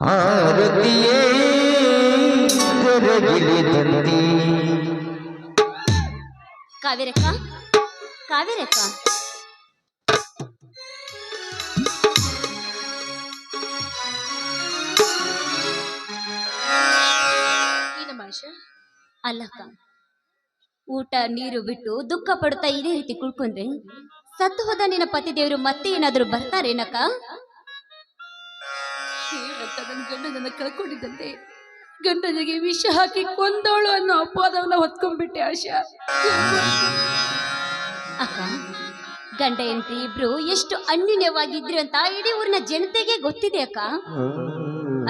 ಆರತಿಯೇ ಕರಗಿಲಿದಂತೆ ಕಾವೇರಕ್ಕ ಕಾವೇರಕ್ಕ ಏನಮ್ಮ ಆಶಾ ಅಲ್ಲಕ್ಕ ಊಟ ನೀರು ಬಿಟ್ಟು ದುಃಖ ಪಡುತ್ತಾ ಇದೇ ರೀತಿ ಕುಳ್ಕೊಂಡ್ರೆ ಸತ್ತು ಹೋದ ನಿನ್ನ ಪತಿ ದೇವರು ಮತ್ತೆ ಏನಾದ್ರು ಬರ್ತಾರೇನಕ್ಕ ದೇವ್ರಂತ ನನ್ನ ಗಂಡನನ್ನ ಕಳ್ಕೊಂಡಿದ್ದಂತೆ. ಗಂಡನಿಗೆ ವಿಷ ಹಾಕಿ ಕೊಂದವಳು ಅನ್ನೋ ಅಪವಾದವನ್ನ ಹೊತ್ಕೊಂಡ್ಬಿಟ್ಟೆ ಆಶಾ. ಅಕ್ಕ, ಗಂಡ ಎಂತಿ ಇಬ್ರು ಎಷ್ಟು ಅನ್ಯೂನ್ಯವಾಗಿದ್ರು ಅಂತ ಇಡೀ ಊರಿನ ಜನತೆಗೆ ಗೊತ್ತಿದೆ ಅಕ್ಕ.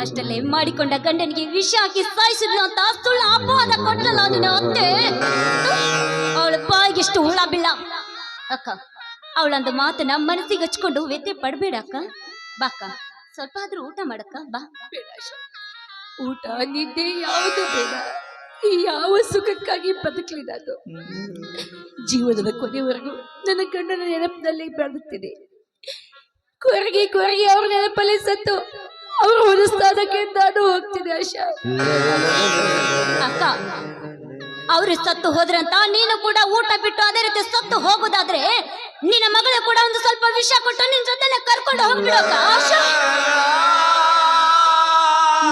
ಅಷ್ಟಲ್ಲೇ ಮಾಡಿಕೊಂಡ ಗಂಡನಿಗೆ ವಿಷ ಹಾಕಿ ಸಾಯಿಸಿದ್ಲು ಅಂತ ಸುಳ್ಳು ಅಪವಾದ ಕೊಟ್ಟಲ್ಲ ನಿನ್ನ ಅತ್ತೆ? ಅವಳ ಬಾಯಿಗೆಷ್ಟು ಹುಳ ಬಿಲ್ಲ. ಅಕ್ಕ, ಅವಳೊಂದು ಮಾತನ್ನ ಮನಸ್ಸಿಗೆ ಹಚ್ಕೊಂಡು ವ್ಯಥೆ ಪಡ್ಬೇಡ ಅಕ್ಕ. ಬಾಕ್ಕ ಸ್ವಲ್ಪ ಆದ್ರೂ ಊಟ ಮಾಡಕ್ಕ ಬಾ. ಊಟ ನಿದ್ದೆ ಯಾವುದು ಬೇಡ. ಈ ಯಾವ ಸುಖಕ್ಕಾಗಿ ಬದುಕಲಿ ಅದು ಜೀವನದ ಕೊನೆವರೆಗೂ ನನ್ನ ಗಂಡನ ನೆನಪಿನಲ್ಲಿ ಬೆಳೆದುತ್ತಿದೆ ಕೊರಗಿ ಕೊರಗಿ ಅವ್ರ ನೆನಪಲ್ಲಿ ಸತ್ತು ಅವರು ಹೊಲಿಸ್ತಾದಕ್ಕೆ ನಾನು ಹೋಗ್ತಿದೆ ಆಶಾ. ಅಕ್ಕ ಅವ್ರು ಸತ್ತು ಹೋದ್ರಂತ ನೀನು ಕೂಡ ಊಟ ಬಿಟ್ಟು ಅದೇ ರೀತಿ ಸತ್ತು ಹೋಗೋದಾದ್ರೆ ನಿನ್ನ ಮಗಳು ಕೂಡ ಒಂದು ಸ್ವಲ್ಪ ವಿಷ ಕೊಟ್ಟು ನಿನ್ ಜೊತೆನೆ ಕರ್ಕೊಂಡು ಹೋಗ್ಬಿಡಕ್ಕ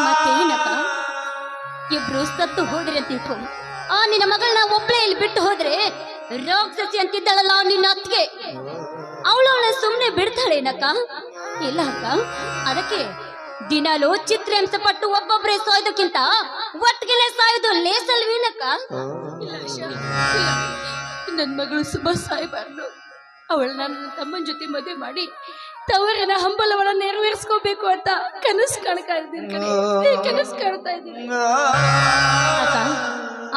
ಮತ್ತೇನಕ್ಕ ಇಬ್ರು ಸತ್ತು ಹೋದ್ರೆ ತಿಳ್ಕೊ ಆ, ನಿನ್ನ ಮಗಳನ್ನ ಒಬ್ಳೆ ಇಲ್ಲಿ ಬಿಟ್ಟು ಹೋದ್ರೆ ರಾಕ್ಷಸಿ ಅಂತಿದ್ದಾಳಲ್ಲ ನಿನ್ನ ಅತ್ತಿಗೆ? ಅವಳು ಅವಳ ಸುಮ್ಮನೆ ಬಿಡ್ತಾಳೇನಕ್ಕ? ಇಲ್ಲ ಅಕ್ಕ, ಅದಕ್ಕೆ ದಿನಾಲು ಚಿತ್ರ ಪಟ್ಟು ಒಬ್ಬೊಬ್ರೆ ಸಾಯೋದಕ್ಕಿಂತ ಒಟ್ಟಿಗೆನೆ ಸಾಯೋದು ಲೇಸಲ್ ವೀಣಕ್ಕ. ನನ್ ಇಲ್ಲ ನನ್ನ ಮಗಳು ಸುಮ್ಮ ಸಾಯಬಾರ್ದು. ಅವಳು ನನ್ನ ತಮ್ಮನ ಜೊತೆ ಮದುವೆ ಮಾಡಿ ತವರನ ಹಂಬಲವನ್ನ ನೆರವೇರಿಸ್ಕೋಬೇಕು ಅಂತ ಕನಸು ಕಾಣ್ತಾ ಇದ್ದೀನಿ ಕನಸು ಕಾಣ್ತಾ ಇದ್ದೀನಿ.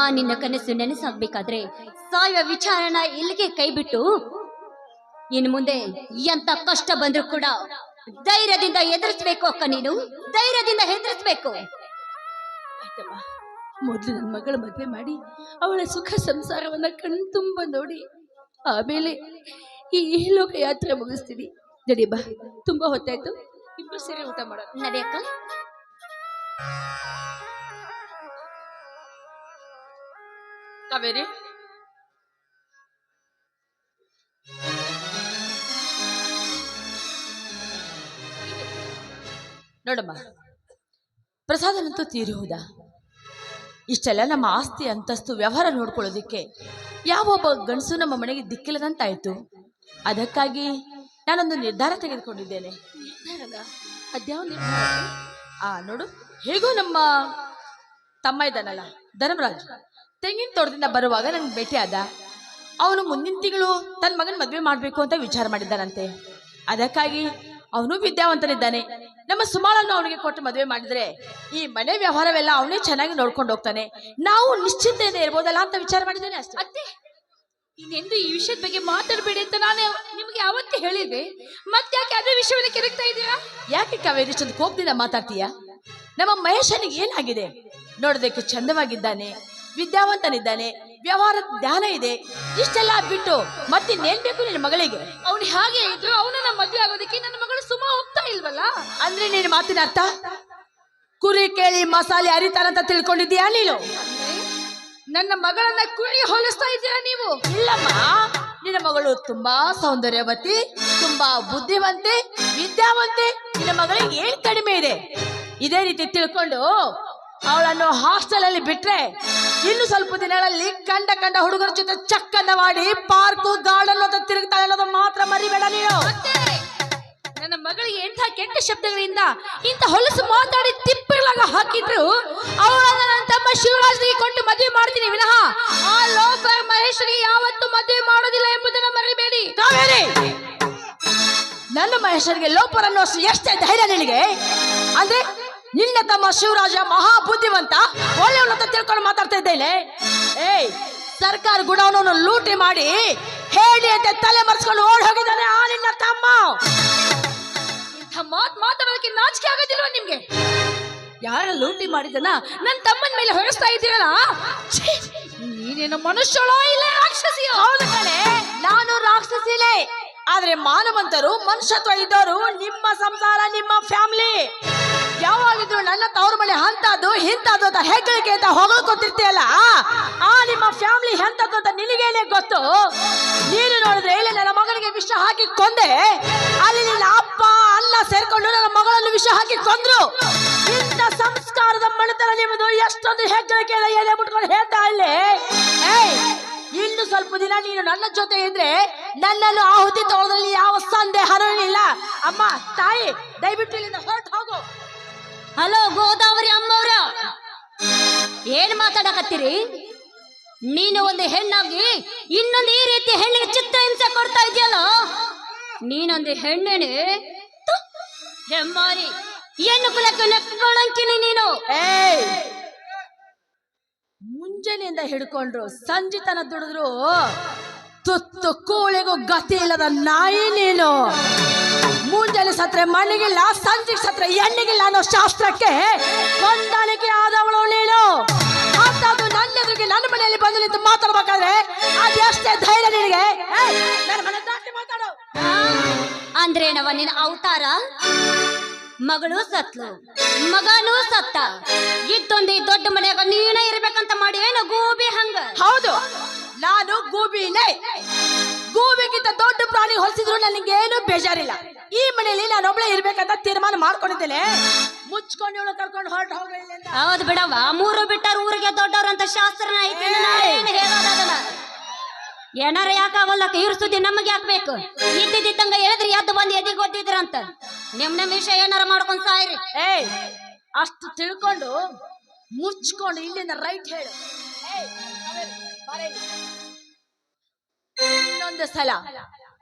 ಆ ನಿನ್ನ ಕನಸು ನೆನೆಸಾಗ್ಬೇಕಾದ್ರೆ ಸಾಯುವ ವಿಚಾರನ ಇಲ್ಲಿಗೆ ಕೈ ಬಿಟ್ಟು ಇನ್ ಮುಂದೆ ಎಂತ ಕಷ್ಟ ಬಂದ್ರು ಕೂಡ ಧೈರ್ಯದಿಂದ ಎದುರಿಸ್ಬೇಕು ಅಕ್ಕ ನೀನು. ಧೈರ್ಯದಿಂದ ಹೆದರಿಸ್ಬೇಕು. ಆಯ್ತಮ್ಮ ಮೊದಲು ನನ್ನ ಮಗಳ ಮದುವೆ ಮಾಡಿ ಅವಳ ಸುಖ ಸಂಸಾರವನ್ನ ಕಣ್ತುಂಬ ನೋಡಿ ಆಮೇಲೆ ಈ ಲೋಕ ಯಾತ್ರೆ ಮುಗಿಸ್ತೀನಿ ನಡಿ ಬಾ ತುಂಬಾ ಹೊತ್ತಾಯ್ತು. ಇಬ್ರು ಸೇರಿ ಊಟ ಮಾಡೋಣ. ನಡಿಯಕ್ಕ ಕಾವೇರಿ? ನೋಡಮ್ಮ ಪ್ರಸಾದನಂತೂ ತೀರಿ ಹೋದ. ಇಷ್ಟೆಲ್ಲ ನಮ್ಮ ಆಸ್ತಿ ಅಂತಸ್ತು ವ್ಯವಹಾರ ನೋಡ್ಕೊಳ್ಳೋದಿಕ್ಕೆ ಯಾವೊಬ್ಬ ಗಂಡಸು ನಮ್ಮ ಮನೆಗೆ ದಿಕ್ಕಿಲ್ಲದಂತಾಯ್ತು. ಅದಕ್ಕಾಗಿ ನಾನೊಂದು ನಿರ್ಧಾರ ತೆಗೆದುಕೊಂಡಿದ್ದೇನೆ. ಅದ್ಯಾವ ನಿರ್ಧಾರ? ಆ ನೋಡು ಹೇಗೋ ನಮ್ಮ ತಮ್ಮ ಇದ್ದಾನಲ್ಲ ಧರ್ಮರಾಜ್. ತೆಂಗಿನ ತೋಟದಿಂದ ಬರುವಾಗ ನನ್ಗೆ ಭೇಟಿ ಆದ. ಅವನು ಮುಂದಿನ ತಿಂಗಳು ತನ್ನ ಮಗನ ಮದುವೆ ಮಾಡಬೇಕು ಅಂತ ವಿಚಾರ ಮಾಡಿದ್ದಾನಂತೆ. ಅದಕ್ಕಾಗಿ ಅವನು ವಿದ್ಯಾವಂತನಿದ್ದಾನೆ. ನಮ್ಮ ಸುಮಾಳನ್ನು ಅವನಿಗೆ ಕೊಟ್ಟು ಮದುವೆ ಮಾಡಿದ್ರೆ ಈ ಮನೆ ವ್ಯವಹಾರವೆಲ್ಲ ಅವನೇ ಚೆನ್ನಾಗಿ ನೋಡ್ಕೊಂಡು ಹೋಗ್ತಾನೆ. ನಾವು ನಿಶ್ಚಿಂತೆಯಿಂದ ಇರ್ಬೋದಲ್ಲ ಅಂತ ವಿಚಾರ ಮಾಡಿದ್ದೇನೆ ಅಷ್ಟೇ. ಅತ್ತೆ ಇನ್ನೆಂದು ಈ ವಿಷಯದ ಬಗ್ಗೆ ಮಾತಾಡಬೇಡಿ ಅಂತ ನಾನು ನಿಮಗೆ ಯಾವತ್ತೇ ಹೇಳಿದ್ದೆ. ಮತ್ತೆ ಯಾಕೆ ಅದೇ ವಿಷಯವನ್ನು ಕೆರಗ್ತಾ ಇದ್ದೀರಾ? ಯಾಕೆ ಕಾವೇರಿ ಕೋಪದಿಂದ ಮಾತಾಡ್ತೀಯ? ನಮ್ಮ ಮಹೇಶನಿಗೆ ಏನಾಗಿದೆ? ನೋಡೋದಕ್ಕೆ ಚಂದವಾಗಿದ್ದಾನೆ ವಿದ್ಯಾವಂತನಿದ್ದಾನೆ ವ್ಯವಹಾರ ಜ್ಞಾನ ಇದೆ. ಇಷ್ಟೆಲ್ಲ ಬಿಟ್ಟು ಮತ್ತೆ ಬೇಕು ನಿನ್ನ ಮಗಳಿಗೆ? ಅವನು ಹಾಗೆ ಇದ್ರು ನಮ್ಮ ಮದುವೆ ಆಗೋದಕ್ಕೆ ನನ್ನ ಮಗಳು ಸುಮ್ಮ ಹೋಗ್ತಾ ಇಲ್ವಲ್ಲ? ಅಂದ್ರೆ ನಿನ್ನ ಮಾತಿನ ಅರ್ಥ? ಕುರಿ ಕೇಳಿ ಮಸಾಲೆ ಅರಿತಾರಂತ ತಿಳ್ಕೊಂಡಿದ್ದೀಯಾ ನೀನು? ನನ್ನ ಮಗಳನ್ನ ಕುರಿ ಹೋಲಿಸ್ತಾ ಇದ್ದೀರಾ ನೀವು? ಇಲ್ಲಮ್ಮ. ನಿನ್ನ ಮಗಳು ತುಂಬಾ ಸೌಂದರ್ಯವತಿ ತುಂಬಾ ಬುದ್ಧಿವಂತೆ ವಿದ್ಯಾವಂತೆ. ನಿನ್ನ ಮಗಳಿಗೆ ಏನ್ ಕಡಿಮೆ ಇದೆ? ಇದೇ ರೀತಿ ತಿಳ್ಕೊಂಡು ಅವಳನ್ನು ಹಾಸ್ಟೆಲ್ ಅಲ್ಲಿ ಬಿಟ್ರೆ ಇನ್ನು ಸ್ವಲ್ಪ ದಿನಗಳಲ್ಲಿ ಕಂಡ ಕಂಡ ಹುಡುಗರ ಜೊತೆ ಚಕ್ಕನ್ನ ಮಾಡಿ ಪಾರ್ಕ್ ಗಾರ್ಡನ್ ಅಂತ ತಿರುಗ್ತಾಳೆ ಅನ್ನೋದು ಮಾತ್ರ ಮರಿಬೇಡ ನೀನು. ನನ್ನ ಮಗಳಿಗೆ ಎಂಥ ಕೆಟ್ಟ ಶಬ್ದಗಳಿಂದ ಇಂಥ ಹೊಲಸು ಮಾತಾಡಿ ತಿಪ್ಪಲಾಗ ಹಾಕಿದ್ರು? ಅವಳನ್ನ ನನ್ನ ತಮ್ಮ ಶಿವರಾಜ್ರಿಗೆ ಕೊಟ್ಟು ಮದುವೆ ಮಾಡ್ತೀನಿ ವಿನಃ. ಆ ಲೋಫರ್ ಮಹೇಶ್ವರಿಗೆ ಯಾವತ್ತೂ ಮದುವೆ ಮಾಡೋದಿಲ್ಲ ಎಂಬುದನ್ನು ಮರಿಬೇಡಿ. ಕಾವೇರಿ! ನನ್ನ ಮಹೇಶ್ವರಿಗೆ ಲೋಪರ್ ಎಷ್ಟೇ ಧೈರ್ಯ ನಿನಗೆ. ಅಂದ್ರೆ ನಿನ್ನ ತಮ್ಮ ಶಿವರಾಜ ಮಹಾ ಬುದ್ಧಿವಂತ ಒಳ್ಳೆಯವನು ತಿಳ್ಕೊಂಡು ಮಾತಾಡ್ತಾ ಇದ್ದೇನೆ. ಏಯ್, ಸರ್ಕಾರ ಗುಡವನನ್ನು ಲೂಟಿ ಮಾಡಿ ಹೇಳಿ ಅಂತ ತಲೆ ಮರೆಸ್ಕೊಂಡು ಓಡ್ ಹೋಗಿದ್ದಾನೆ ಆ ನಿನ್ನ ತಮ್ಮ. ಇಂಥ ಮಾತ್ ಮಾತಾಡೋದಕ್ಕೆ ನಾಚಿಕೆ ಆಗೋದಿಲ್ವ ನಿಮ್ಗೆ? ಯಾರ ಲೂಟಿ ಮಾಡಿದನ ನನ್ನ ತಮ್ಮನ ಮೇಲೆ ಹೊರಸ್ತಾ ಇದ್ದೀರಲ್ಲ? ನೀನೇನು ಮನುಷ್ಯಳೋ ಇಲ್ಲ ರಾಕ್ಷಸಿಯೋ? ಹೌದು ಕಣೆ, ನಾನು ರಾಕ್ಷಸಿಲೇ ಆದ್ರೆ ಮಾನವಂತರು ಮನುಷ್ಯತ್ವ ಇದ್ದವರು ನಿಮ್ಮ ಸಂಸಾರ, ನಿಮ್ಮ ಫ್ಯಾಮಿಲಿ. ಯಾವಾಗಿದ್ರು ಅಂತದ್ದು ಇಂಥದ್ದು ಅಂತ ಹೆಗ್ಗಳಿಕೆ ಅಂತ ಹೊಗಳ್ಕೊತಿರ್ತೀಯಲ್ಲ ಆ ನಿಮ್ಮ ಫ್ಯಾಮಿಲಿ ಎಂತದ್ದು ಅಂತ ನಿನಗೇನೆ ಗೊತ್ತು? ನೀನು ನೋಡಿದ್ರೆ ಇಲ್ಲಿ ನನ್ನ ಮಗನಿಗೆ ವಿಷ ಹಾಕಿ ಕೊಂದೆ, ಅಲ್ಲಿ ನಿನ್ನ ಅಪ್ಪ ಅಲ್ಲ ಸೇರ್ಕೊಂಡು ನನ್ನ ಮಗಳನ್ನು ವಿಷ ಹಾಕಿ ಕೊಂದ್ರು. ಇಂಥ ಸಂಸ್ಕಾರದ ಮಣಿತನ ನಿಮ್ಮದು ಎಷ್ಟೊಂದು ಹೆಗ್ಗಳಿಕೆ ಎಲ್ಲ ಬಿಟ್ಕೊಂಡು ಹೇಳ್ತಾ ಇಲ್ಲಿ ಏಯ್, ಇನ್ನು ಸ್ವಲ್ಪ ದಿನ ನೀನು ನನ್ನ ಜೊತೆ ಇದ್ರೆ ನನ್ನನ್ನು ಆಹುತಿ ತಗೊಳ್ಳೋದ್ರಲ್ಲಿ ಯಾವ ಸಂದೇಹನೂ ಇಲ್ಲ. ಅಮ್ಮ, ತಾಯಿ, ದಯವಿಟ್ಟು ಇಲ್ಲಿಂದ ಹೊರಟು. ಹಲೋ ಗೋದಾವರಿ ಅಮ್ಮವ್ರ. ಏನ್ ಮಾತಾಡಕತ್ತೀರಿ? ನೀನು ಒಂದು ಹೆಣ್ಣಾಗಿ ಇನ್ನೊಂದು ಈ ರೀತಿ ಹೆಣ್ಣಿಗೆ ಚಿತ್ತ ಹಿಂಸೆ ಕೊಡ್ತಾ ಇದೆಯಲ್ಲ? ನೀನೊಂದು ಹೆಣ್ಣೇನೆ? ಹೆಮ್ಮಾರಿ. ಹೆಣ್ಣು ಕುಲಕ್ಕೆ ನೆಕ್ಕೊಳಂಕಿನಿ ನೀನು. ಮುಂಜಾನೆಯಿಂದ ಹಿಡ್ಕೊಂಡ್ರು ಸಂಜೆ ತನ ದುಡಿದ್ರು ತುತ್ತು ಕೋಳಿಗೂ ಗತಿ ಇಲ್ಲದ ನಾಯಿ ನೀನು. ಮುಂಜಾನೆ ಸತ್ರೆ ಮಣ್ಣಿಗಿಲ್ಲ ಸಂಜೆ ಸತ್ರೆ ಎಣ್ಣಿಗಿಲ್ಲ ಅನ್ನೋ ಶಾಸ್ತ್ರಕ್ಕೆ ಹೊಂದಾಣಿಕೆ ಆದವಳು ನೀನು. ಅಂತದ್ದು ನನ್ನ ಎದುರಿಗೆ ನನ್ನ ಮನೆಯಲ್ಲಿ ಬಂದು ನಿಂತು ಮಾತಾಡ್ಬೇಕಾದ್ರೆ ಅದೆಷ್ಟೇ ಧೈರ್ಯ ನಿನಗೆ. ಮಾತಾಡು. ಅಂದ್ರೇನವ ನಿನ್ನ ಅವತಾರ? ಮಗಳು ಸತ್ಲು ಮಗನೂ ಸತ್ತ. ಇದ್ದೊಂದು ಈ ದೊಡ್ಡ ಮನೆಯಾಗ ನೀನೇ ಇರ್ಬೇಕಂತ ಮಾಡಿ ಏನು ಗೂಬಿ ಹಂಗ? ಹೌದು ನಾನು ಗೂಬಿನೇ. ಗೂಬಿಗಿಂತ ದೊಡ್ಡ ಪ್ರಾಣಿ ಹೊಲಿಸಿದ್ರು ನನಗೇನು ಬೇಜಾರಿಲ್ಲ. ಈ ಮನೆಯಲ್ಲಿ ಒಬ್ಳೆ ಇರ್ಬೇಕಂತ ತೀರ್ಮಾನ ಮಾಡ್ಕೊಂಡಿದ್ದೇನೆ. ಮುಚ್ಕೊಂಡು ಇವಳು ಕರ್ಕೊಂಡು ಹೊರಟು ಹೋಗಲಿಲ್ಲ. ಹೌದು ಬಿಡವ್ವ ಮೂರು ಬಿಟ್ಟಾರ ಊರಿಗೆ ದೊಡ್ಡವ್ರ ಅಂತ ಶಾಸ್ತ್ರನ ಐತಿ ಇನ್ನು ನಾವೇನ್ ಹೇಳೋದದಲ್ಲ. ಏನಾರ ಯಾಕಾಗಲ್ಲಕ್ಕ ಇವ್ರ ಸುದ್ದಿ ನಮಗೆ ಹಾಕ್ಬೇಕು ಇದ್ದಿದ್ದಂಗ ಹೇಳಿದ್ರಿ ಎದ್ದು ಬಂದು ಎದಿಗೆ ಗೊತ್ತಿದ್ರಂತ ನಿಮ್ ನಿಮ್ ವಿಷಯ ಏನಾರ ಮಾಡ್ಕೊಂಡ್ ಸಾಯ್ರಿ. ಏಯ್! ಅಷ್ಟು ತಿಳ್ಕೊಂಡು ಮುಚ್ಕೊಂಡು ಇಲ್ಲಿಂದ ರೈಟ್ ಹೇಳು. ಇನ್ನೊಂದು ಸಲ.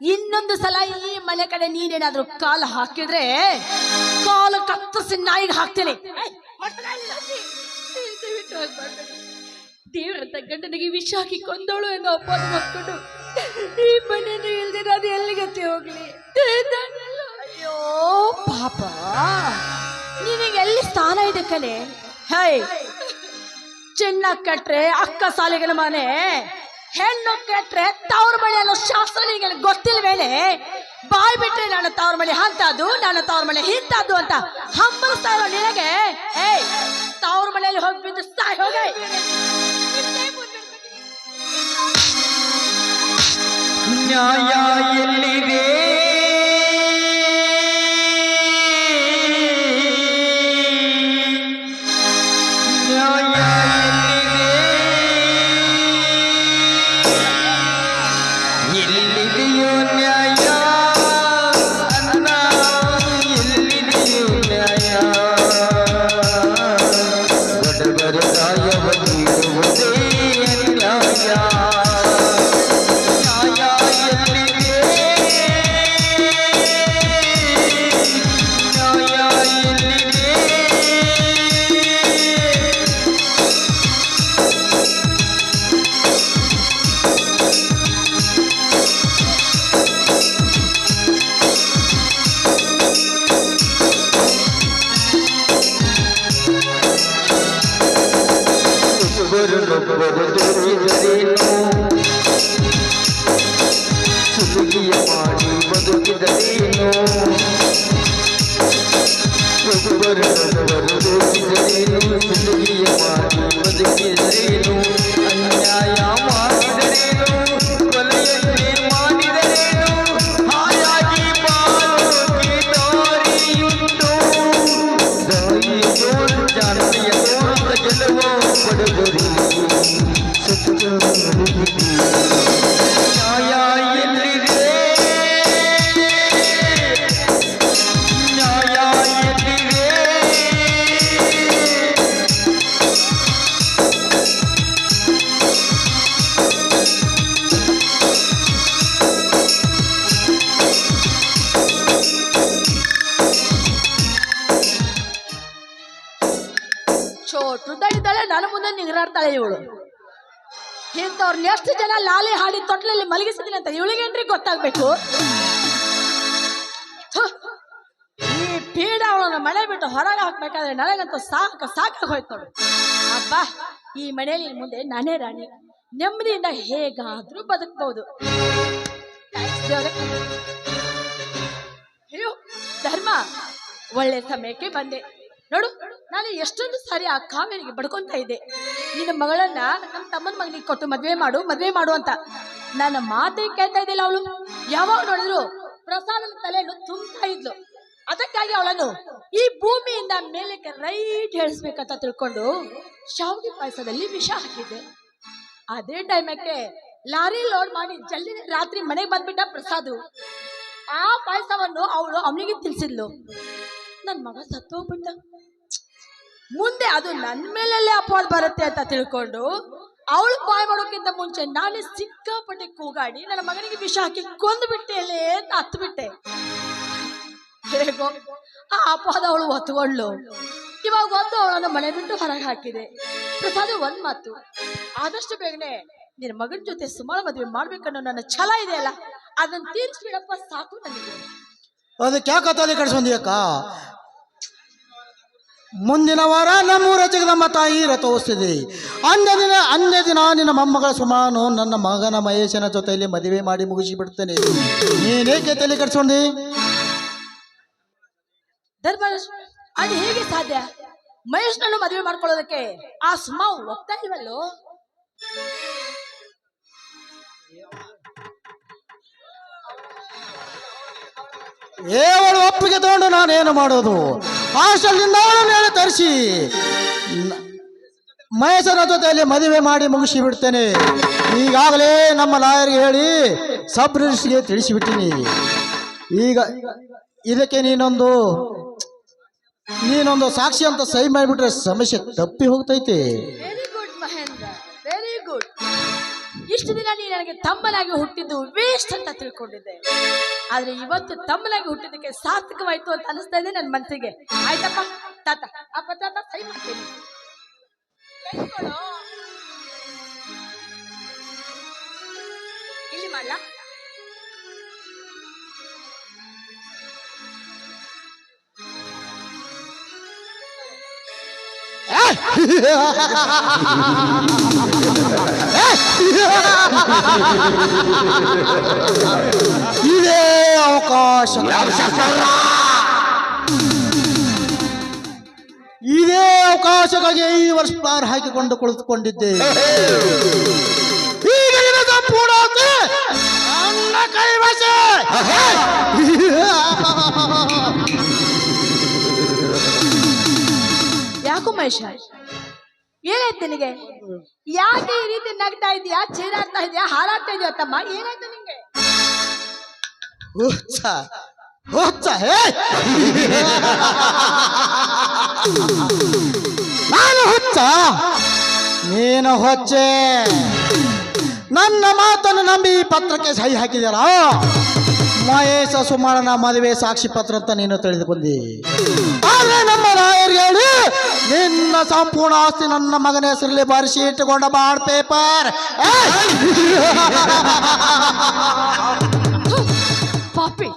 ಇನ್ನೊಂದು ಸಲ ಈ ಮನೆ ಕಡೆ ನೀನೇನಾದ್ರೂ ಕಾಲು ಹಾಕಿದ್ರೆ ಕಾಲು ಕತ್ತರಿಸಿ ನಾಯಿಗೆ ಹಾಕ್ತೀನಿ. ದೇವರ ಗಂಡನಿಗೆ ವಿಷ ಹಾಕಿ ಕೊಂದವಳು ಎಂದು ಅಪ್ಪ ಮಾಡ್ಕೊಂಡು ಈ ಮನೆಯನ್ನು ಇಲ್ದೆ ಅದು ಎಲ್ಲಿಗತ್ತೆ ಹೋಗ್ಲಿ? ಅಯ್ಯೋ, ಪಾಪ. ನಿನಗೆ ಎಲ್ಲಿ ಸ್ಥಾನ ಇದೆ ಕಲೆ ಹೈ ಚೆನ್ನಾಗಿ ಕಟ್ರೆ ಅಕ್ಕ ಸಾಲಿಗನ ಮನೆ. ಹೆಣ್ಣು ಕೆಟ್ರೆ ತವ್ರ ಮಳೆ ಅನ್ನೋ ಶಾಸ್ತ್ರ ಗೊತ್ತಿಲ್ಲ ಮೇಲೆ, ಬಾಯ್ ಬಿಟ್ರೆ ನನ್ನ ತವ್ರ ಮಳೆ ಅಂತದ್ದು ನನ್ನ ತವ್ರ ಮನೆ ಇಂತದ್ದು ಅಂತ ಹಂಬಲಿಸ್ತಾ ಇರೋ ನಿನಗೆ? ಏಯ್, ತವ್ರ ಮನೆಯಲ್ಲಿ ಹೋಗಿ ಬಿದ್ದು ಸಾಯ್, ಹೋಗಿ. ನ್ಯಾಯ ಎಲ್ಲಿದೆ? ಚೋಟು ದಳಿದಾಳೆ ನನ್ನ ಮುಂದೆ ನಿಗರಾಡ್ತಾಳೆ ಇವಳು. ಇಂಥವ್ರನ್ನ ಎಷ್ಟು ಜನ ಲಾಲಿ ಹಾಡಿ ತೊಟ್ಲಲ್ಲಿ ಮಲಗಿಸಿದ್ರಿ ಅಂತ ಇವಳಿಗೇನ್ರಿ ಗೊತ್ತಾಗ್ಬೇಕು? ಈ ಪೀಡ ಅವಳನ್ನ ಮಳೆ ಬಿಟ್ಟು ಹೊರಗೆ ಹಾಕ್ಬೇಕಾದ್ರೆ ನನಗಂತೂ ಸಾಕ ಸಾಕಾಗಿ ಹೋಯ್ತು ಅಪ್ಪ ಈ ಮನೆಯಲ್ಲಿ ಮುಂದೆ ನಾನೇ ರಾಣಿ. ನೆಮ್ಮದಿಯಿಂದ ಹೇಗಾದ್ರೂ ಬದುಕಬಹುದು ಧರ್ಮ, ಒಳ್ಳೆ ಸಮಯಕ್ಕೆ ಬಂದೆ. ನೋಡು. ನಾನು ಎಷ್ಟೊಂದು ಸಾರಿ ಆ ಕಾವೇರಿಗೆ ಬಡ್ಕೊಂತ ಇದ್ದೆ. ನಿನ್ನ ಮಗಳನ್ನ ನಮ್ಮ ತಮ್ಮನ ಮಗನಿಗೆ ಕೊಟ್ಟು ಮದ್ವೆ ಮಾಡು ಮದ್ವೆ ಮಾಡು ಅಂತ. ನನ್ನ ಮಾತೇ ಕೇಳ್ತಾ ಇದ್ದಿಲ್ಲ ಅವಳು. ಯಾವಾಗ ನೋಡಿದ್ರು ಪ್ರಸಾದನ ತಲೆಯನ್ನು ತುಂಬ್ತಾ ಇದ್ಲು. ಅದಕ್ಕಾಗಿ ಅವಳನ್ನು ಈ ಭೂಮಿಯಿಂದ ಮೇಲಕ್ಕೆ ರೈಟ್ ಹೇಳಿಸ್ಬೇಕಂತ ತಿಳ್ಕೊಂಡು ಶಾವಿಗೆ ಪಾಯಸದಲ್ಲಿ ವಿಷ ಹಾಕಿದ್ದೆ. ಅದೇ ಟೈಮಕ್ಕೆ ಲಾರಿ ಲೋಡ್ ಮಾಡಿ ಜಲ್ದಿ ರಾತ್ರಿ ಮನೆಗೆ ಬಂದ್ಬಿಟ್ಟ ಪ್ರಸಾದ್. ಆ ಪಾಯಸವನ್ನು ಅವಳು ಅವನಿಗೆ ತಿಳಿಸಿದ್ಲು ನನ್ನ ಮಗ ಸತ್ತೋಗ್ಬಿಟ್ಟ. ಮುಂದೆ ಅದು ನನ್ನ ಮೇಲಲ್ಲೇ ಅಪವಾದ ಬರುತ್ತೆ ಅಂತ ತಿಳ್ಕೊಂಡು ಅವಳು ಬಾಯ್ ಮಾಡೋಕ್ಕಿಂತ ಮುಂಚೆ ನಾನೇ ಸಿಕ್ಕಾಪಟ್ಟೆ ಕೂಗಾಡಿ ನನ್ನ ಮಗನಿಗೆ ವಿಷ ಹಾಕಿ ಕೊಂದು ಬಿಟ್ಟೆ ಅಲ್ಲೇ ಅಂತ ಹತ್ತು ಬಿಟ್ಟೆ ಹೇಗೋ ಆ ಅಪವಾದ ಅವಳು ಹೊತ್ಕೊಂಡ್ಲು ಇವಾಗ ಒಂದು ಅವಳನ್ನು ಮನೆ ಬಿಟ್ಟು ಹೊರಗೆ ಹಾಕಿದೆ. ಪ್ರಸಾದ ಒಂದ್ ಮಾತು, ಆದಷ್ಟು ಬೇಗನೆ ನಿನ್ನ ಮಗನ ಜೊತೆ ಸುಮಾರು ಮದುವೆ ಮಾಡ್ಬೇಕನ್ನೋ ನನ್ನ ಛಲ ಇದೆ ಅಲ್ಲ? ಅದನ್ನ ತೀರ್ಸ್ಬಿಡಪ್ಪ ಸಾಕು ನನಗೆ. ಅದಕ್ಕೆ ಯಾಕೆ ಕಡಿಸ್ಬಂದಿಯಕ್ಕ ಮುಂದಿನ ವಾರ ನಮ್ಮೂರ ಜಗದಮ್ಮ ತಾಯಿ ರಥೋತ್ಸವಿ ಅಂದ ದಿನ ಅಂದ ದಿನ ನಿನ್ನ ಮೊಮ್ಮಗಳ ಸುಮಾನು ನನ್ನ ಮಗನ ಮಹೇಶನ ಜೊತೆಯಲ್ಲಿ ಮದುವೆ ಮಾಡಿ ಮುಗಿಸಿ ಬಿಡ್ತೇನೆ. ನೀನೇಕೆ ತಲೆ ಕಟ್ಸ್ಕೊಂಡಿ ಧರ್ಮರಾಜ್ ಅದು ಹೇಗೆ ಸಾಧ್ಯ? ಮಹೇಶ್ನನ್ನು ಮದುವೆ ಮಾಡ್ಕೊಳ್ಳೋದಕ್ಕೆ ಆ ಸುಮಾ ಒಪ್ತಾ ಇಲ್ವಲ್ಲೋ? ಏಳು ಒಪ್ಪಿಗೆ ತಗೊಂಡು ನಾನೇನು ಮಾಡೋದು? ಹಾಸ್ಟೆಲ್ನಿಂದ ನಿಂದ ಹೇಳಿ ತರಿಸಿ. ಮಹೇಶನ ಜೊತೆಯಲ್ಲಿ ಮದುವೆ ಮಾಡಿ ಮುಗಿಸಿ ಬಿಡ್ತೇನೆ. ಈಗಾಗಲೇ ನಮ್ಮ ಲಾಯರ್ಗೆ ಹೇಳಿ ಸಬ್ ರಿಜಿಸ್ಟ್ರಿಗೆ ತಿಳಿಸಿಬಿಟ್ಟಿನಿ. ಈಗ ಇದಕ್ಕೆ ನೀನೊಂದು ನೀನೊಂದು ಸಾಕ್ಷಿ ಅಂತ ಸಹಿ ಮಾಡಿಬಿಟ್ರೆ ಸಮಸ್ಯೆ ತಪ್ಪಿ ಹೋಗ್ತೈತೆ. ಇಷ್ಟು ದಿನ ನೀ ನನಗೆ ತಮ್ಮನಾಗಿ ಹುಟ್ಟಿದ್ದು ವೇಸ್ಟ್ ಅಂತ ತಿಳ್ಕೊಂಡಿದ್ದೆ. ಆದ್ರೆ ಇವತ್ತು ತಮ್ಮನಾಗಿ ಹುಟ್ಟಿದ್ದಕ್ಕೆ ಸಾರ್ಥಕವಾಯ್ತು ಅಂತ ಅನಿಸ್ತಾ ಇದೆ ನನ್ನ ಮನಸ್ಸಿಗೆ. ಆಯ್ತಪ್ಪ, ತಾತ, ಅಪ್ಪ, ತಾತ ಸೈ ಮಾಡ್ತೀನಿ. ಇಲ್ಲಿ ಇದೇ ಅವಕಾಶ. ಇದೇ ಅವಕಾಶಕ್ಕಾಗಿ ಈ ವರ್ಷ ಪ್ಲಾನ್ ಹಾಕಿಕೊಂಡು ಕುಳಿತುಕೊಂಡಿದ್ದೆ. ಯಾಕೋ ಮಹೇಶ? ಏನಾಯ್ತು ನಿನಗೆ? ಯಾಕೆ ಈ ರೀತಿ ನಗ್ತಾ ಇದೀಯಾ, ಚೀರಾಡ್ತಾ ಇದೀಯಾ, ಹಾರಾಡ್ತಾ ಇದೀಯ ತಮ್ಮ? ಏನಾಯ್ತು ನಿಂಗೆ? ನಾನು ಹುಚ್ಚ? ನೀನು ಹೊಚ್ಚೆ? ನನ್ನ ಮಾತನ್ನು ನಂಬಿ ಈ ಪತ್ರಕ್ಕೆ ಸಹಿ ಹಾಕಿದ್ಯಲ್ಲ? ಮಹೇಶ ಸುಮಾರನ ಮದುವೆ ಸಾಕ್ಷಿ ಪತ್ರ ಅಂತ ನೀನು ತಿಳಿದುಕೊಂಡಿ. ಆದ್ರೆ ನಮ್ಮ ರಾಯರಿಗೆ ಹೇಳಿ ನಿನ್ನ ಸಂಪೂರ್ಣ ಆಸ್ತಿ ನನ್ನ ಮಗನ ಹೆಸರಲ್ಲಿ ಬರೆಸಿ ಇಟ್ಟುಕೊಂಡ ಬಾಡ್ ಪೇಪರ್. ಪಾಪಿ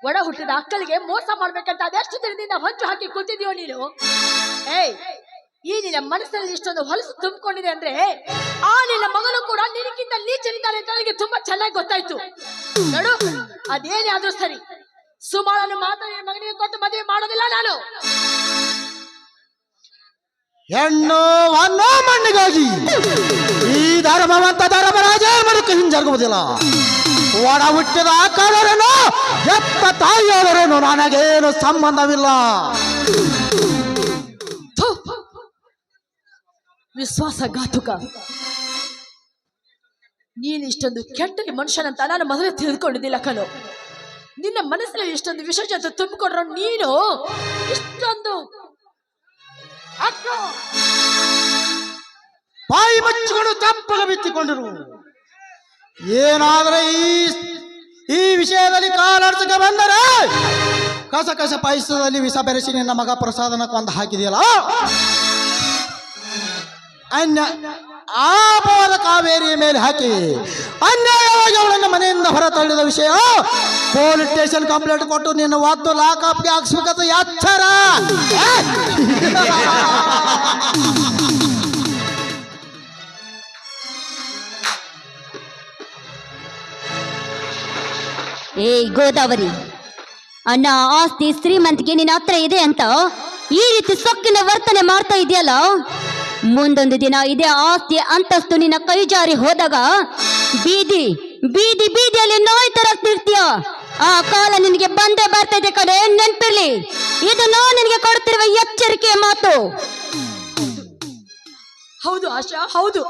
ಒಡ ಹುಟ್ಟಿದ ಅಕ್ಕಳಿಗೆ ಮೋಸ ಮಾಡ್ಬೇಕಂತ ಅದೆಷ್ಟು ದಿನದಿಂದ ಹೊಂಚು ಹಾಕಿ ಕೂತಿದ್ಯೋ ನೀನು? ಏಯ್ ಈ ನಿನ್ನ ಮನಸ್ಸಲ್ಲಿ ಇಷ್ಟೊಂದು ಹೊಲಸು ತುಂಬಿಕೊಂಡಿದೆ ಅಂದ್ರೆ ಆ ನಿನ್ನ ಮಗನು ಕೂಡ ನಿನಗಿಂತ ಅಂತ ನನಗೆ ತುಂಬಾ ಚೆನ್ನಾಗಿ ಗೊತ್ತಾಯ್ತು. ನೋಡು ಅದೇನೇ ಆದ್ರೂ ಸರಿ. ಸುಮಾರನ್ನು ಮಾತ್ರ ನಿನ್ನ ಮಗನಿಗೆ ಕೊಟ್ಟು ಮದುವೆ ಮಾಡೋದಿಲ್ಲ ನಾನು. ಹೆಣ್ಣು ಅನ್ನೋ ಮಣ್ಣಿಗಾಗಿ ಈ ಧರ್ಮವಂತ ಧರ್ಮರಾಜ ಮನಕ್ಕೆ ಹಿಂಜರುಗುವುದಿಲ್ಲ. ಒಡ ಹುಟ್ಟಿದ ಕಾಲರೇನು ಎತ್ತ ತಾಯಿಯವರೇನು ನನಗೇನು ಸಂಬಂಧವಿಲ್ಲ. ವಿಶ್ವಾಸ ವಿಶ್ವಾಸಘಾತುಕ. ನೀನು ಇಷ್ಟೊಂದು ಕೆಟ್ಟ ಮನುಷ್ಯನಂತ ನಾನು ಮೊದಲೇ ತಿಳ್ಕೊಂಡಿದ್ದಿಲ್ಲ ಕಣೋ. ನಿನ್ನ ಮನಸ್ಸಿನಲ್ಲಿ ಇಷ್ಟೊಂದು ಅಂತ ತುಂಬ್ಕೊಂಡ್ರು ನೀನು ಇಷ್ಟೊಂದು! ಬಾಯಿ ಮುಚ್ಚಿಕೊಂಡು ತಪ್ಪಗ ಬಿತ್ತಿಕೊಂಡರು ಏನಾದ್ರೆ ಈ ಈ ವಿಷಯದಲ್ಲಿ ಕಾಲಾಡ್ಸಕ್ಕೆ ಬಂದರೆ ಕಸ ಕಸ ಪಾಯಸದಲ್ಲಿ ವಿಷ ಬೆರೆಸಿ ನಿನ್ನ ಮಗ ಪ್ರಸಾದನ ಕೊಂದು ಹಾಕಿದೆಯಲ್ಲ? ಅನ್ಯ ಆ ಕಾವೇರಿಯ ಮೇಲೆ ಹಾಕಿ ಅನ್ಯಾಯವಾಗಿ ಅವಳನ್ನು ಮನೆಯಿಂದ ಹೊರ ತಳ್ಳಿದ ವಿಷಯ. ಪೊಲೀಸ್ ಸ್ಟೇಷನ್ ಕಂಪ್ಲೇಂಟ್ ಕೊಟ್ಟು ನಿನ್ನ ವಾತು ಲಾಕಪ್ಗೆ ಹಾಕ್ಸ್ಬೇಕಂತ ಎಚ್ಚರ. ಏ ಗೋದಾವರಿ, ಅಣ್ಣ, ಆಸ್ತಿ ಶ್ರೀಮಂತಿಗೆ ನಿನ್ನ ಹತ್ರ ಇದೆ ಅಂತ ಈ ರೀತಿ ಸೊಕ್ಕಿನ ವರ್ತನೆ ಮಾಡ್ತಾ ಇದೆಯಲ್ಲ? ಮುಂದೊಂದು ದಿನ ಇದೇ ಆಸ್ತಿ ಅಂತಸ್ತು ನಿನ್ನ ಕೈ ಜಾರಿ ಹೋದಾಗ ಬೀದಿ ಬೀದಿ, ಬೀದಿಯಲ್ಲಿ ನೋಯ್ ತರ ಆ ಕಾಲ ನಿನಗೆ ಬಂದೇ ಬರ್ತಾ ಇದೆ ಕಡೆ ನೆನ್ಪಿರ್ಲಿ. ಇದು ನೋ ನಿನಗೆ ಕೊಡ್ತಿರುವ ಎಚ್ಚರಿಕೆಯ ಮಾತು. ಹೌದು ಆಶಾ, ಹೌದು.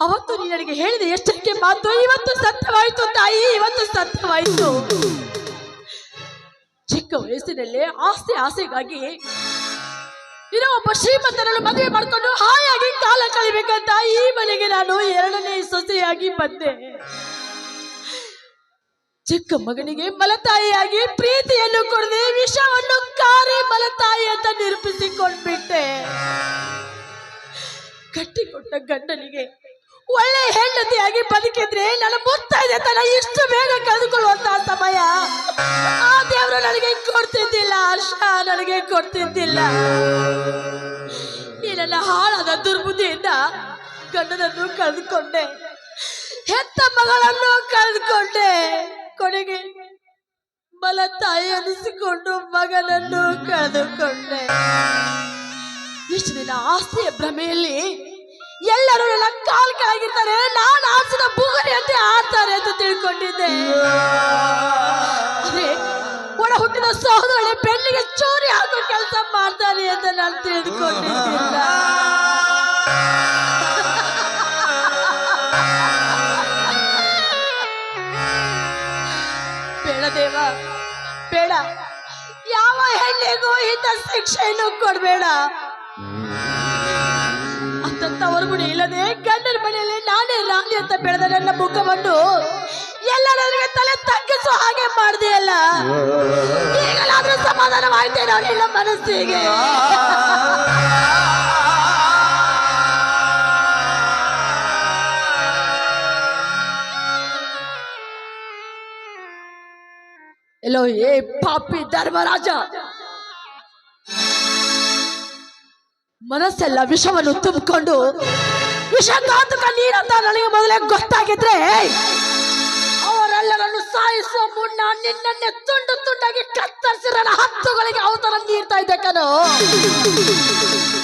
ಅವತ್ತು ನನಗೆ ಹೇಳಿದ ಎಚ್ಚರಿಕೆ ಮಾತು ಇವತ್ತು ಸತ್ಯವಾಯಿತು, ತಾಯಿ, ಇವತ್ತು ಸತ್ಯವಾಯಿತು. ಚಿಕ್ಕ ವಯಸ್ಸಿನಲ್ಲಿ ಆಸ್ತಿ, ಆಸೆಗಾಗಿ ಇರೋ ಒಬ್ಬ ಶ್ರೀಮಂತರನ್ನು ಮದುವೆ ಮಾಡಿಕೊಂಡು ಹಾಯಾಗಿ ಕಾಲ ಕಳಿಬೇಕಂತ ಈ ಮನೆಗೆ ನಾನು ಎರಡನೇ ಸೊಸೆಯಾಗಿ ಬಂದೆ. ಚಿಕ್ಕ ಮಗನಿಗೆ ಮಲತಾಯಿಯಾಗಿ ಪ್ರೀತಿಯನ್ನು ಕೊಡದೆ ವಿಷವನ್ನು ಕಾರಿ ಮಲತಾಯಿ ಅಂತ ನಿರೂಪಿಸಿಕೊಂಡ್ಬಿಟ್ಟೆ. ಕಟ್ಟಿಕೊಟ್ಟ ಗಂಡನಿಗೆ ಒಳ್ಳೆ ಹೆಂಡತಿಯಾಗಿ ಬದುಕಿದ್ರೆ ನನ್ನ ಇದೆ ತನ ಇಷ್ಟು ಬೇಗ ಕಳೆದುಕೊಳ್ಳುವಂತಹ ಸಮಯ. ಆ ದೇವರು ನನಗೆ ಕೊಡ್ತಿದ್ದಿಲ್ಲ ಆಶಾ ನನಗೆ ಕೊಡ್ತಿದ್ದಿಲ್ಲ. ಈ ನನ್ನ ಹಾಳಾದ ದುರ್ಬುದ್ಧಿಯಿಂದ ಗಂಡನನ್ನು ಕಳೆದುಕೊಂಡೆ, ಹೆತ್ತ ಮಗಳನ್ನು ಕಳೆದುಕೊಂಡೆ. ಕೊನೆಗೆ ಬಲ ತಾಯಿ ಅನಿಸಿಕೊಂಡು ಮಗನನ್ನು ಕಳೆದುಕೊಂಡೆ. ಇಷ್ಟು ದಿನ ಆಸ್ತಿಯ ಭ್ರಮೆಯಲ್ಲಿ ಎಲ್ಲರೂ ನನ್ನ ಕಾಲ್ ಕೆಳಗಿರ್ತಾರೆ, ನಾನು ಆಡ್ಸಿದ ಬುಗುರಿ ಅಂತ ಆಡ್ತಾರೆ ಅಂತ ತಿಳ್ಕೊಂಡಿದ್ದೆ. ಒಳ ಹುಟ್ಟಿದ ಸಹೋದರಳೆ ಬೆನ್ನಿಗೆ ಚೋರಿ ಹಾಕೋ ಕೆಲಸ ಮಾಡ್ತಾರೆ ಅಂತ ನಾನು ತಿಳಿದುಕೊಂಡಿದ್ದಿಲ್ಲ ಬೇಡ ದೇವ, ಬೇಡ. ಯಾವ ಹೆಣ್ಣಿಗೂ ಇಂಥ ಶಿಕ್ಷೆಯನ್ನು ಕೊಡಬೇಡ. ಗುಡಿ ಇಲ್ಲದೆ ಗಂಡನ ಮನೆಯಲ್ಲಿ ನಾನೇ ರಾಣಿ ಅಂತ ಬೆಳೆದ ನನ್ನ ಮುಖವನ್ನು ಎಲ್ಲ ತಲೆ ತಗ್ಗಿಸೋ ಹಾಗೆ ಮಾಡಿದೆಯಲ್ಲ? ಈಗಲಾದ್ರೂ ಸಮಾಧಾನವಾಯ್ತೇನೋ ನಿನ್ನ ಮನಸ್ಸಿಗೆ? ಎಲ್ಲೋ, ಏ ಪಾಪಿ ಧರ್ಮರಾಜ! ಮನಸ್ಸೆಲ್ಲ ವಿಷವನ್ನು ತುಂಬಿಕೊಂಡು ವಿಷಘಾತಕ ನೀರಂತ ನನಗೆ ಮೊದಲೇ ಗೊತ್ತಾಗಿದ್ರೆ ಅವರೆಲ್ಲರನ್ನು ಸಾಯಿಸುವ ಮುನ್ನ ನಿನ್ನನ್ನೇ ತುಂಡು ತುಂಡಾಗಿ ಕತ್ತರಿಸಿ ನನ್ನ ಹತ್ತುಗಳಿಗೆ ಅವತರ ನೀರ್ತಾ ಇದ್ದೆ ಕಣೋ.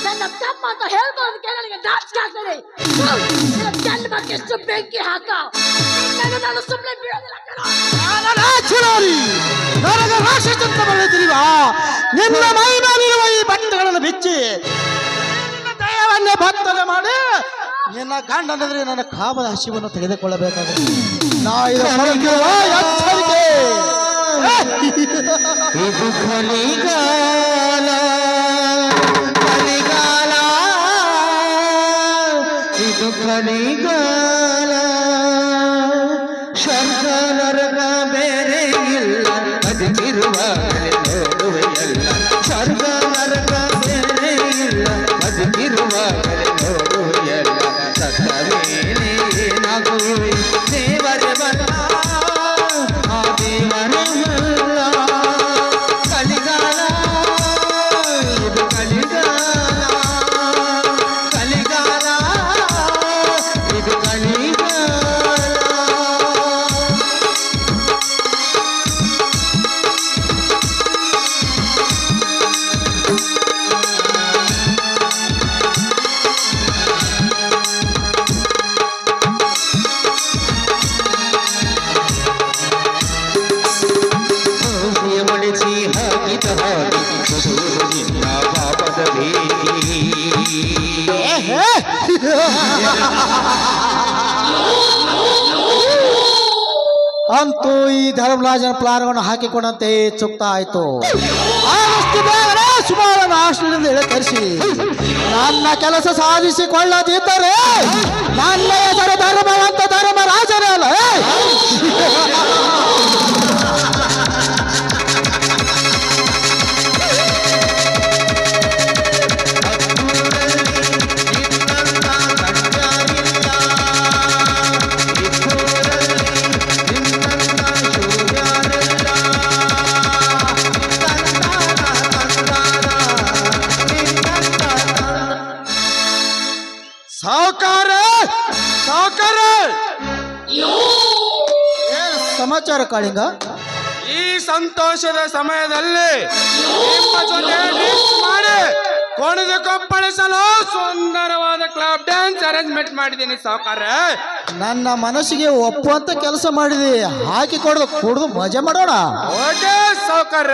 ನನ್ನ ತಮ್ಮ ಅಂತ ಹೇಳ್ಕೊಳ್ಳೋದಕ್ಕೆ ನನಗೆ ನಾಚಿಕೆ ಆಗ್ತದೆ. ಜನ್ಮಕ್ಕೆ ಎಷ್ಟು ಬೆಂಕಿ ಹಾಕ. ನಾನು ಸುಮ್ಮನೆ ನಿನ್ನ ಮೈ ಮೇಲಿರುವ ಈ ಬಟ್ಟೆಗಳನ್ನು ಬಿಚ್ಚಿ ಭತ್ತನೆ ಮಾಡಿ ನಿನ್ನ ಗಂಡನೆದುರು ನನ್ನ ಕಾಮದ ಹಸಿವನ್ನು ತೆಗೆದುಕೊಳ್ಳಬೇಕಾಗುತ್ತೆ. ನಾ ಇದು ಹೊರಗಿರುವ ಎಚ್ಚರಿಕೆ. ಇದು ಕಲಿಗಾಲ. ಕಲಿಗಾಲ. ಇದು ಸ್ವರ್ಗ ನರಕ ಅಂತೂ ಈ ಧರ್ಮರಾಜನ ಪ್ಲಾನ್ಗಳನ್ನು ಹಾಕಿಕೊಂಡಂತೆ ಚುಕ್ತ ಆಯ್ತು. ಆದಷ್ಟು ಬೇಗನೆ ಸುಮಾರನ್ನು ಹಾಸ್ಟೆಲಿಂದ ಇಳಕರಿಸಿ ನನ್ನ ಕೆಲಸ ಸಾಧಿಸಿಕೊಳ್ಳದಿದ್ದರೆ ನನ್ನ ಹೆಸರು ಧರ್ಮವಂತ ಧರ್ಮರಾಜನೇ ಅಲ್ಲ ಸಾವುಕಾರ ಏನು ಸಮಾಚಾರ ಕಾಳಿಂಗ? ಈ ಸಂತೋಷದ ಸಮಯದಲ್ಲಿ ಮಾಡಿ ಜೊತೆ ಡ್ರಿಂಕ್ಸ್ ಕೊಪ್ಪಳಿಸಲು ಸುಂದರವಾದ ಕ್ಲಾಬ್ ಡ್ಯಾನ್ಸ್ ಅರೇಂಜ್ಮೆಂಟ್ ಮಾಡಿದ್ದೀನಿ ಸಾವುಕಾರ. ನನ್ನ ಮನಸ್ಸಿಗೆ ಒಪ್ಪುವಂತ ಕೆಲಸ ಮಾಡಿದಿ. ಹಾಕಿ ಕೊಡ್ದು ಕುಡ್ದು ಮಜಾ ಮಾಡೋಣ. ಓಕೆ ಸಾವುಕಾರ.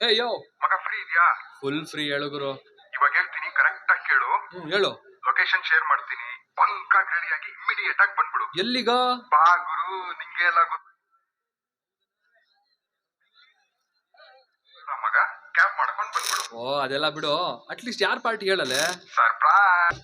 ಏ ಯೋ. ಮಗ ಫ್ರೀ ಇದೆಯಾ? ಫುಲ್ ಫ್ರೀ ಹೇಳು ಗುರು. ಇವಾಗ ಹೇಳ್ತೀನಿ ಕರೆಕ್ಟ್ ಆಗಿ ಕೇಳು. ಹ್ಮ್ ಹೇಳು. ಲೊಕೇಶನ್ ಶೇರ್ ಮಾಡ್ತೀನಿ. ಪಂಕ ರೆಡಿಯಾಗಿ ಇಮಿಡಿಯೇಟ್ ಆಗಿ ಬಂದ್ಬಿಡು. ಎಲ್ಲಿಗ? ಬಾ ಗುರು ನಿಂಗೆ ಎಲ್ಲ ಗೊತ್ತು. ಮಗ ಕ್ಯಾಬ್ ಮಾಡ್ಕೊಂಡ್ ಬಂದ್ಬಿಡು. ಓ ಅದೆಲ್ಲ ಬಿಡು. ಅಟ್ಲೀಸ್ಟ್ ಯಾರ್ ಪಾರ್ಟಿ ಹೇಳಲೆ? ಸರ್ಪ್ರೈಸ್